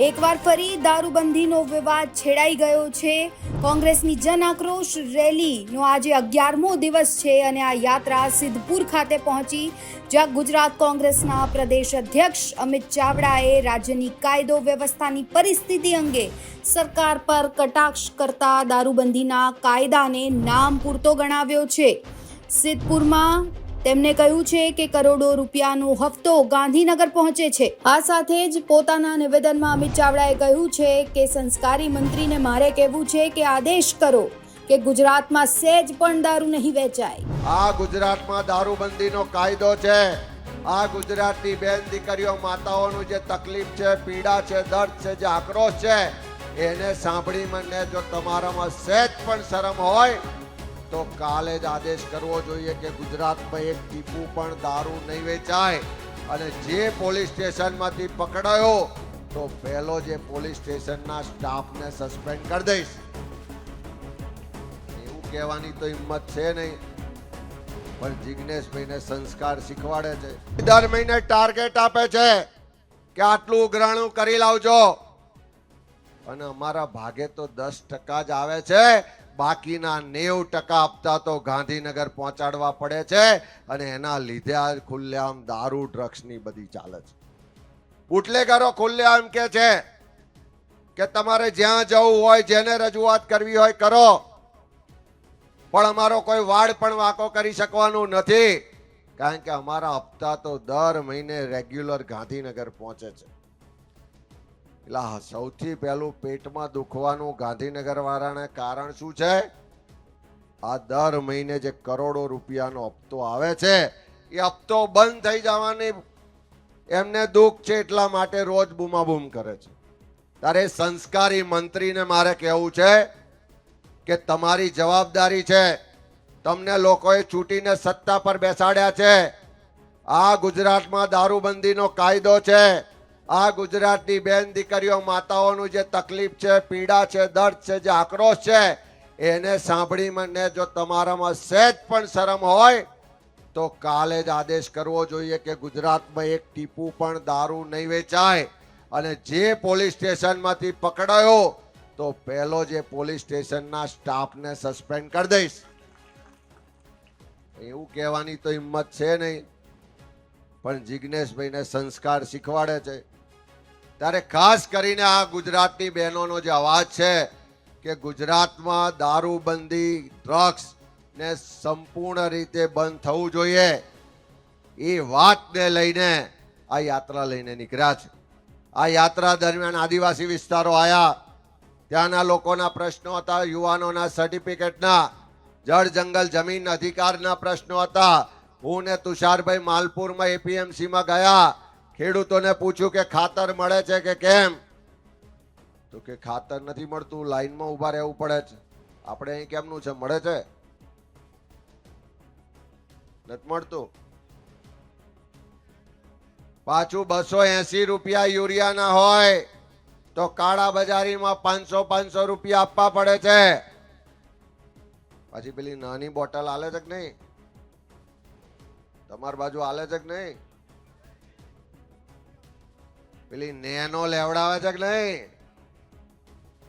એકવાર ફરી દારૂબંધીનો વિવાદ છેડાઈ ગયો છે. કોંગ્રેસની જન આક્રોશ રેલીનો આજે અગિયારમો દિવસ છે અને આ યાત્રા સિદ્ધપુર ખાતે પહોંચી. જ્યાં ગુજરાત કોંગ્રેસના પ્રદેશ અધ્યક્ષ અમિત ચાવડાએ રાજ્યની કાયદો વ્યવસ્થાની પરિસ્થિતિ અંગે સરકાર પર કટાક્ષ કરતા દારૂબંધીના કાયદાને નામ પૂરતો ગણાવ્યો છે. સિદ્ધપુરમાં તેમણે કહ્યું છે કે કરોડો રૂપિયાનો હફતો ગાંધીનગર પહોંચે છે. આ સાથે જ પોતાના નિવેદનમાં અમિત ચાવડાએ કહ્યું છે કે સંસ્કારી મંત્રીને મારે કહેવું છે કે આદેશ કરો કે ગુજરાતમાં સહેજ પણ દારૂ નહીં વેચાય. આ ગુજરાતમાં દારૂબંધીનો કાયદો છે. આ ગુજરાતની બેન દીકરીઓ, માતાઓનું જે તકલીફ છે, પીડા છે, દર્દ છે, જે આક્રોશ છે, એને સાંભળી મને જો તમારામાં સહેજ પણ શરમ હોય તો કાલે જ આદેશ કરવો જોઈએ કે ગુજરાતમાં એક ટીપું પણ દારૂ નહીં વેચાય. અને જે પોલીસ સ્ટેશનમાંથી પકડાયો, તો પહેલો જે પોલીસ સ્ટેશનના સ્ટાફને સસ્પેન્ડ કરી દઈશ. એવું કહેવાની તો હિંમત છે નહીં. પણ જિજ્ઞેશભાઈને સંસ્કાર શીખવાડે છે. દર મહિને ટાર્ગેટ આપે છે કે આટલું ઉઘરાણું કરી લાવજો. અને અમારા ભાગે તો દસ ટકા જ આવે છે. બાકીના નેવ ટકા આપતા તો ગાંધીનગર પહોંચાડવા પડે છે અને એના લીધે આ ખુલ્લેઆમ દારૂ ડ્રગ્સની બધી ચાલે છે. બુટલેગરો ખુલ્લેઆમ કે છે કે તમારે જ્યાં જવું હોય જેને રજૂઆત કરવી હોય કરો. પણ અમારો કોઈ વાડ પણ વાંકો કરી શકવાનું નથી. કારણ કે અમારા હપ્તા તો દર મહિને રેગ્યુલર ગાંધીનગર પહોંચે છે. એટલે સૌથી પહેલું પેટમાં દુખવાનું ગાંધીનગર વાળાને કારણ શું છે? આ દર મહિને જે કરોડો રૂપિયાનો હપ્તો આવે છે, એ હપ્તો બંધ થઈ જવાની. એમને દુઃખ છે એટલા માટે રોજ બૂમાબૂમ કરે છે. તારે સંસ્કારી મંત્રીને મારે કહેવું છે કે તમારી જવાબદારી છે, તમને લોકોએ ચૂંટીને સત્તા પર બેસાડ્યા છે. આ ગુજરાતમાં દારૂબંધીનો કાયદો છે. આ ગુજરાતની બેન દીકરીઓ, માતાઓનું જે તકલીફ છે, પીડા છે, દર્દ છે, જે આક્રોશ છે, એને સાંભળી મને જો તમારામાં સહેજ પણ શરમ હોય, તો કાલે જ આદેશ કરવો જોઈએ કે ગુજરાતમાં એક ટીપું પણ દારૂ નહીં વેચાય. અને જે પોલીસ સ્ટેશનમાંથી પકડાયો, તો પહેલો જે પોલીસ સ્ટેશનના સ્ટાફને સસ્પેન્ડ કરી દઈશ. એવું કહેવાની તો હિંમત છે નહીં. પણ જિજ્ઞેશભાઈને સંસ્કાર શીખવાડે છે. ત્યારે ખાસ કરીને આ ગુજરાતની બહેનોનો જે અવાજ છે કે ગુજરાતમાં દારૂબંધી ડ્રગ્સ ને સંપૂર્ણ રીતે બંધ થવું જોઈએ, એ વાતને લઈને આ યાત્રા લઈને નીકળ્યા છે. આ યાત્રા દરમિયાન આદિવાસી વિસ્તારો આવ્યા ત્યાંના લોકોના પ્રશ્નો હતા, યુવાનોના સર્ટિફિકેટના જળ જંગલ જમીન અધિકારના પ્રશ્નો હતા. હું ને તુષારભાઈ માલપુરમાં એપીએમસીમાં ગયા. ખેડૂતોને પૂછ્યું કે ખાતર મળે છે કે કેમ? તો કે ખાતર નથી મળતું, લાઈનમાં ઊભા રહેવું પડે છે. આપણે અહીં કેમનું છે? મળે છે? નથી મળતું? પાછું બસો એસી રૂપિયા યુરિયાના હોય, તો કાળા બજારીમાં પાંચસો પાંચસો રૂપિયા આપવા પડે છે. પછી પેલી નાની બોટલ આલે છે કે નહીં? તમારી બાજુ આલે છે કે નહીં? પેલી નેનો લેવડાવે છે કે નહીં?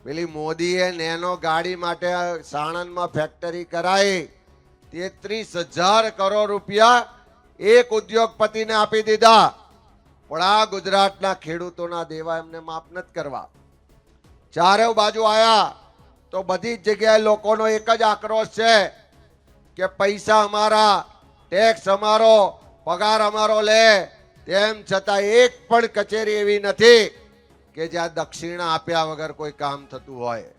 પેલી મોદીએ નેનો ગાડી માટે સાણંદમાં ફેક્ટરી કરાઈ. તેત્રીસ હજાર કરોડ રૂપિયા એક ઉદ્યોગપતિને આપી દીધા. પણ આ ગુજરાતના ખેડૂતોના દેવા એમને માફ નથી કરવા. ચારે બાજુ આવ્યા તો બધી જ જગ્યાએ લોકોનો એક જ આક્રોશ છે કે પૈસા અમારા ટેક્સ અમારો, પગાર અમારો લે. તેમ છતાં એક પણ કચેરી એવી નથી કે જ્યાં દક્ષિણા આપ્યા વગર કોઈ કામ થતું હોય.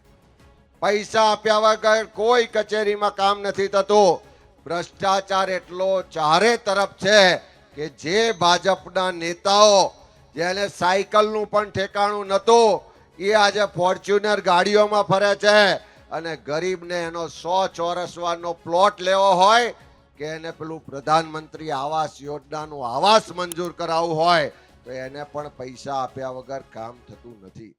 પૈસા આપ્યા વગર કોઈ કચેરીમાં કામ નથી થતું. ભ્રષ્ટાચાર એટલો ચારે તરફ છે કે જે ભાજપના નેતાઓ જેને સાયકલનું પણ ઠેકાણું નહોતું, એ આજે ફોર્ચ્યુનર ગાડીઓમાં ફરે છે અને ગરીબને એનો સો ચોરસવાનો પ્લોટ લેવો હોય કે એને પેલું પ્રધાનમંત્રી આવાસ યોજનાનું આવાસ મંજૂર કરાવવું હોય, તો એને પણ પૈસા આપ્યા વગર કામ થતું નથી.